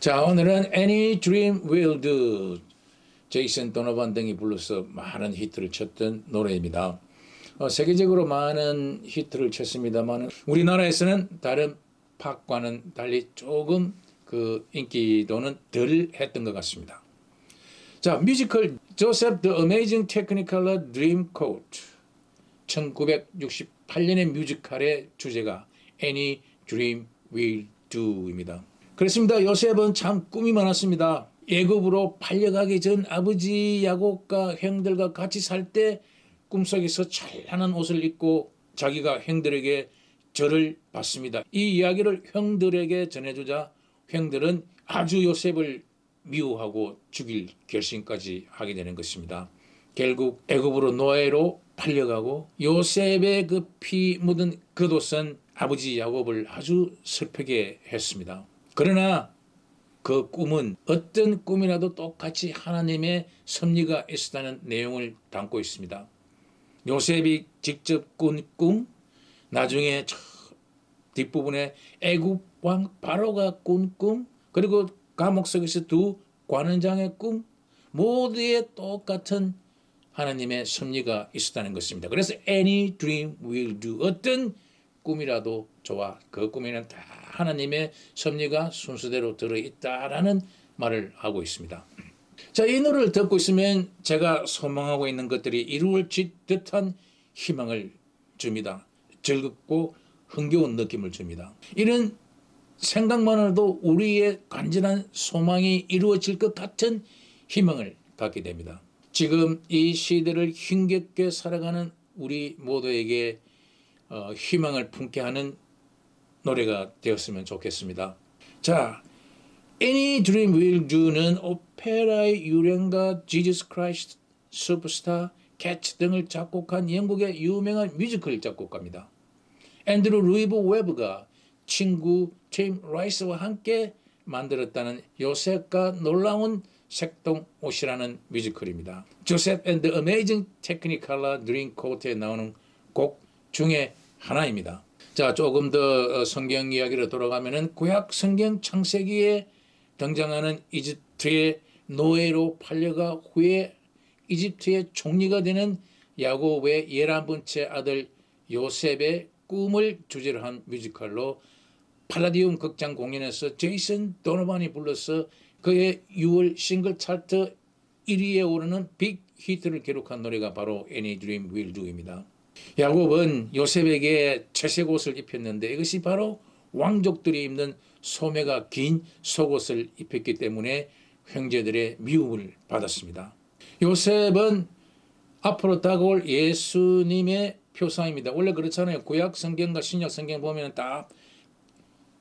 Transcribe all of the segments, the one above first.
자, 오늘은 Any Dream Will Do. 제이슨 도노반 등이 불러서 많은 히트를 쳤던 노래입니다. 어, 세계적으로 많은 히트를 쳤습니다만 우리나라에서는 다른 팝과는 달리 조금 그 인기도는 덜 했던 것 같습니다. 자, 뮤지컬 조셉 The Amazing Technicolor Dreamcoat 1968년의 뮤지컬의 주제가 Any Dream Will Do입니다. 그렇습니다. 요셉은 참 꿈이 많았습니다. 예급으로 팔려가기 전 아버지 야곱과 형들과 같이 살 때 꿈속에서 찬란한 옷을 입고 자기가 형들에게 절을 받습니다. 이 이야기를 형들에게 전해주자 형들은 아주 요셉을 미워하고 죽일 결심까지 하게 되는 것입니다. 결국 애굽으로 노예로 팔려가고 요셉의 그 피 묻은 겉옷은 아버지 야곱을 아주 슬프게 했습니다. 그러나 그 꿈은 어떤 꿈이라도 똑같이 하나님의 섭리가 있었다는 내용을 담고 있습니다. 요셉이 직접 꾼 꿈, 나중에 저 뒷부분에 애굽 왕 바로가 꾼 꿈, 그리고 감옥 속에서 두 관원장의 꿈, 모두에 똑같은 하나님의 섭리가 있었다는 것입니다. 그래서 any dream will do 어떤 꿈이라도 좋아 그 꿈에는 다 하나님의 섭리가 순서대로 들어 있다라는 말을 하고 있습니다. 자, 이 노래를 듣고 있으면 제가 소망하고 있는 것들이 이루어질 듯한 희망을 줍니다. 즐겁고 흥겨운 느낌을 줍니다. 이런 생각만으로도 우리의 간절한 소망이 이루어질 것 같은 희망을 갖게 됩니다. 지금 이 시대를 힘겹게 살아가는 우리 모두에게 어, 희망을 품게 하는 노래가 되었으면 좋겠습니다. 자, Any Dream Will Do는 오페라의 유령가 지저스 크라이스트, 슈퍼스타, 캐치 등을 작곡한 영국의 유명한 뮤지컬 작곡가입니다. 앤드루 루이브 웨브가 친구 제임 라이스와 함께 만들었다는 요셉과 놀라운 색동 옷이라는 뮤지컬입니다. 조셉 앤드 어메이징 테크니컬러 드림 코트에 나오는 곡 중에 하나입니다. 자, 조금 더 어, 성경 이야기로 돌아가면은 구약 성경 창세기에 등장하는 이집트의 노예로 팔려가 후에 이집트의 총리가 되는 야곱의 열한 번째 아들 요셉의 꿈을 주제로 한 뮤지컬로 팔라디움 극장 공연에서 제이슨 도노반이 불러서 그의 6월 싱글 차트 1위에 오르는 빅 히트를 기록한 노래가 바로 Any Dream Will Do입니다. 야곱은 요셉에게 채색 옷을 입혔는데 이것이 바로 왕족들이 입는 소매가 긴 속옷을 입혔기 때문에 형제들의 미움을 받았습니다. 요셉은 앞으로 다가올 예수님의 표상입니다. 원래 그렇잖아요. 구약 성경과 신약 성경 보면 다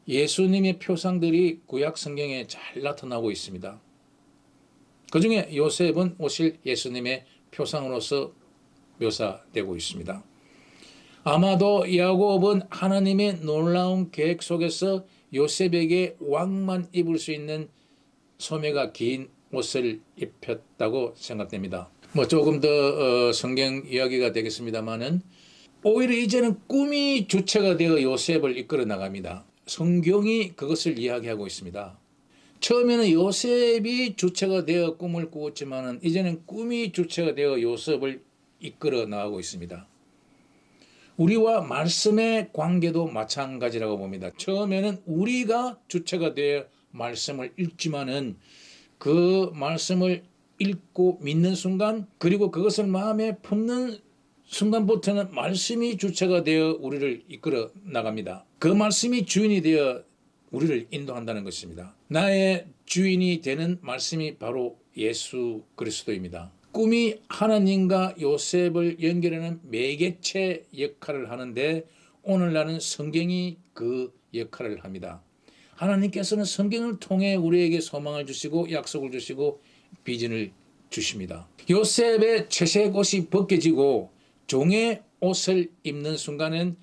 예수님의 표상들이 구약 성경에 잘 나타나고 있습니다. 그 중에 요셉은 오실 예수님의 표상으로서 묘사되고 있습니다. 아마도 야곱은 하나님의 놀라운 계획 속에서 요셉에게 왕만 입을 수 있는 소매가 긴 옷을 입혔다고 생각됩니다. 뭐 조금 더 어, 성경 이야기가 되겠습니다만은 오히려 이제는 꿈이 주체가 되어 요셉을 이끌어 나갑니다. 성경이 그것을 이야기하고 있습니다. 처음에는 요셉이 주체가 되어 꿈을 꾸었지만은 이제는 꿈이 주체가 되어 요셉을 이끌어 나가고 있습니다. 우리와 말씀의 관계도 마찬가지라고 봅니다. 처음에는 우리가 주체가 되어 말씀을 읽지만은 그 말씀을 읽고 믿는 순간 그리고 그것을 마음에 품는 순간부터는 말씀이 주체가 되어 우리를 이끌어 나갑니다. 그 말씀이 주인이 되어 우리를 인도한다는 것입니다. 나의 주인이 되는 말씀이 바로 예수 그리스도입니다. 꿈이 하나님과 요셉을 연결하는 매개체 역할을 하는데 오늘날은 성경이 그 역할을 합니다. 하나님께서는 성경을 통해 우리에게 소망을 주시고 약속을 주시고 비전을 주십니다. 요셉의 채색 옷이 벗겨지고 종의 옷을 입는 순간은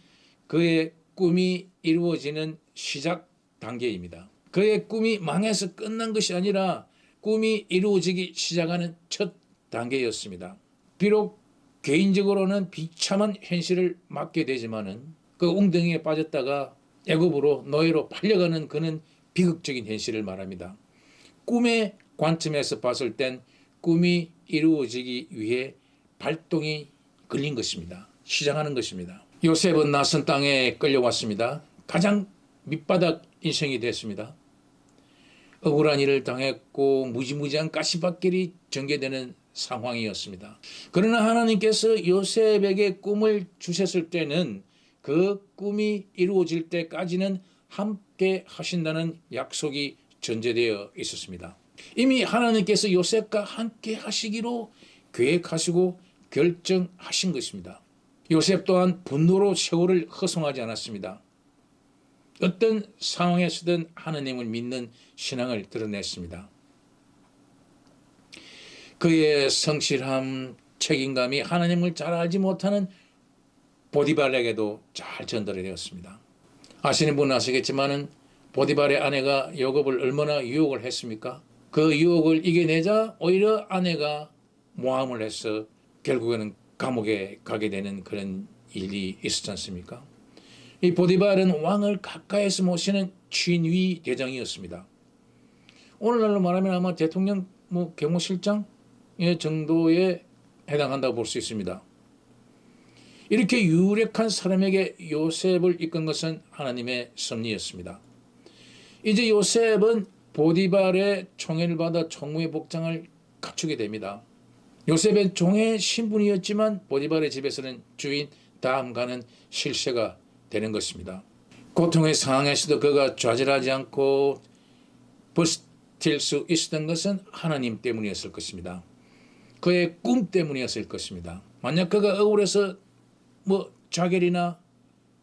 그의 꿈이 이루어지는 시작 단계입니다. 그의 꿈이 망해서 끝난 것이 아니라 꿈이 이루어지기 시작하는 첫 단계였습니다. 비록 개인적으로는 비참한 현실을 맞게 되지만은 그 웅덩이에 빠졌다가 애굽으로 노예로 팔려가는 그는 비극적인 현실을 말합니다. 꿈의 관점에서 봤을 땐 꿈이 이루어지기 위해 발동이 걸린 것입니다. 시작하는 것입니다. 요셉은 낯선 땅에 끌려왔습니다. 가장 밑바닥 인생이 됐습니다. 억울한 일을 당했고 무지무지한 가시밭길이 전개되는 상황이었습니다. 그러나 하나님께서 요셉에게 꿈을 주셨을 때는 그 꿈이 이루어질 때까지는 함께 하신다는 약속이 전제되어 있었습니다. 이미 하나님께서 요셉과 함께 하시기로 계획하시고 결정하신 것입니다. 요셉 또한 분노로 세월을 허송하지 않았습니다. 어떤 상황에서든 하나님을 믿는 신앙을 드러냈습니다. 그의 성실함, 책임감이 하나님을 잘 알지 못하는 보디발에게도 잘 전달이 되었습니다. 아시는 분은 아시겠지만은 보디발의 아내가 요겁을 얼마나 유혹을 했습니까? 그 유혹을 이겨내자 오히려 아내가 모함을 해서 결국에는 감옥에 가게 되는 그런 일이 있었지 않습니까? 이 보디발은 왕을 가까이서 모시는 친위 대장이었습니다. 오늘날로 말하면 아마 대통령 뭐 경호실장의 정도에 해당한다고 볼 수 있습니다. 이렇게 유력한 사람에게 요셉을 이끈 것은 하나님의 섭리였습니다. 이제 요셉은 보디발의 총애를 받아 총무의 복장을 갖추게 됩니다. 요셉은 종의 신분이었지만 보디발의 집에서는 주인 다음가는 실세가 되는 것입니다. 고통의 상황에서도 그가 좌절하지 않고 버틸 수 있었던 것은 하나님 때문이었을 것입니다. 그의 꿈 때문이었을 것입니다. 만약 그가 억울해서 뭐 자결이나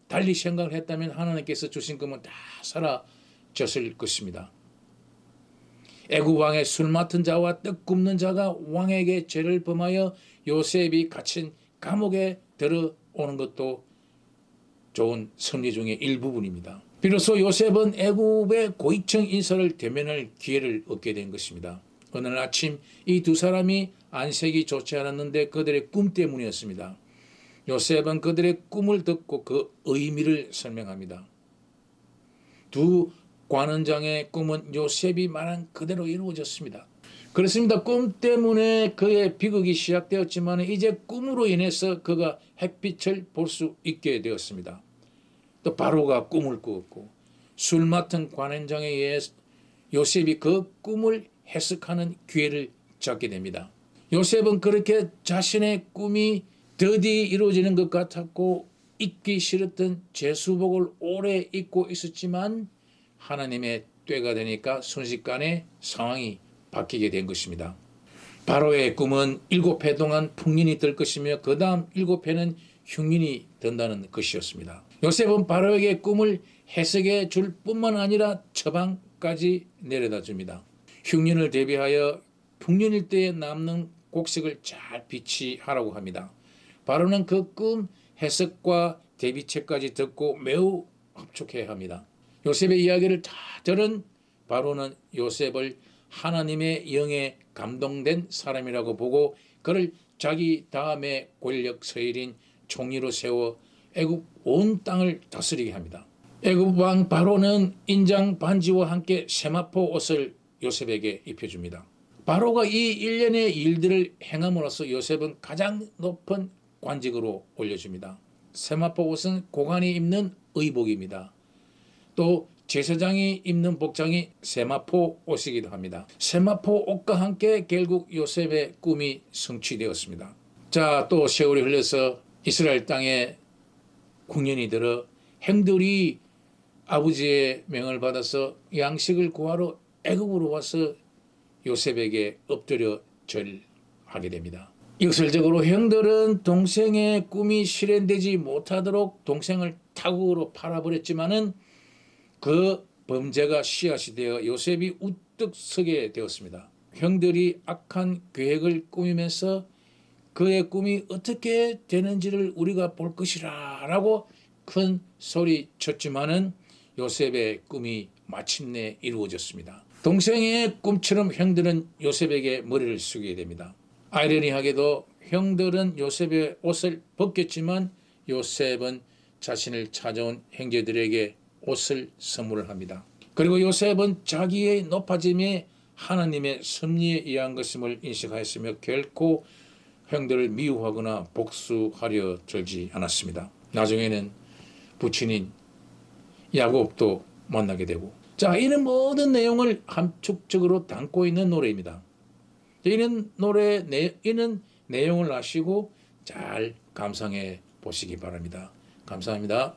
달리 생각을 했다면 하나님께서 주신 꿈은 다 사라졌을 것입니다. 애굽 왕의 술 맡은 자와 떡 굽는 자가 왕에게 죄를 범하여 요셉이 갇힌 감옥에 들어오는 것도 좋은 섭리 중의 일부분입니다. 비로소 요셉은 애굽의 고위층 인사를 대면할 기회를 얻게 된 것입니다. 어느 날 아침 이 두 사람이 안색이 좋지 않았는데 그들의 꿈 때문이었습니다. 요셉은 그들의 꿈을 듣고 그 의미를 설명합니다. 두 관원장의 꿈은 요셉이 말한 그대로 이루어졌습니다. 그렇습니다. 꿈 때문에 그의 비극이 시작되었지만 이제 꿈으로 인해서 그가 햇빛을 볼 수 있게 되었습니다. 또 바로가 꿈을 꾸었고 술 맡은 관원장에 의해 요셉이 그 꿈을 해석하는 기회를 잡게 됩니다. 요셉은 그렇게 자신의 꿈이 드디 이루어지는 것 같았고 잊기 싫었던 제수복을 오래 입고 있었지만 하나님의 때가 되니까 순식간에 상황이 바뀌게 된 것입니다. 바로의 꿈은 일곱 해 동안 풍년이 뜰 것이며 그 다음 일곱 해는 흉년이 든다는 것이었습니다. 요셉은 바로에게 꿈을 해석해 줄 뿐만 아니라 처방까지 내려다 줍니다. 흉년을 대비하여 풍년일 때에 남는 곡식을 잘 비치하라고 합니다. 바로는 그 꿈 해석과 대비책까지 듣고 매우 흡족해 합니다. 요셉의 이야기를 다 들은 바로는 요셉을 하나님의 영에 감동된 사람이라고 보고 그를 자기 다음에 권력 서열인 총리로 세워 애굽 온 땅을 다스리게 합니다. 애굽 왕 바로는 인장 반지와 함께 세마포 옷을 요셉에게 입혀줍니다. 바로가 이 일련의 일들을 행함으로써 요셉은 가장 높은 관직으로 올려줍니다. 세마포 옷은 고관이 입는 의복입니다. 또 제사장이 입는 복장이 세마포 옷이기도 합니다. 세마포 옷과 함께 결국 요셉의 꿈이 성취되었습니다. 자, 또 세월이 흘러서 이스라엘 땅에 국년이 들어 행들이 아버지의 명을 받아서 양식을 구하러 애굽으로 와서 요셉에게 엎드려 절하게 됩니다. 역설적으로 형들은 동생의 꿈이 실현되지 못하도록 동생을 타국으로 팔아버렸지만은 그 범죄가 씨앗이 되어 요셉이 우뚝 서게 되었습니다. 형들이 악한 계획을 꾸미면서 그의 꿈이 어떻게 되는지를 우리가 볼 것이라 라고 큰 소리 쳤지만은 요셉의 꿈이 마침내 이루어졌습니다. 동생의 꿈처럼 형들은 요셉에게 머리를 숙이게 됩니다. 아이러니하게도 형들은 요셉의 옷을 벗겼지만 요셉은 자신을 찾아온 형제들에게 옷을 선물을 합니다. 그리고 요셉은 자기의 높아짐에 하나님의 섭리에 의한 것임을 인식하였으며 결코 형들을 미워하거나 복수하려 들지 않았습니다. 나중에는 부친인 야곱도 만나게 되고 자 이런 모든 내용을 함축적으로 담고 있는 노래입니다. 이런 노래 내 이는 내용을 아시고 잘 감상해 보시기 바랍니다. 감사합니다.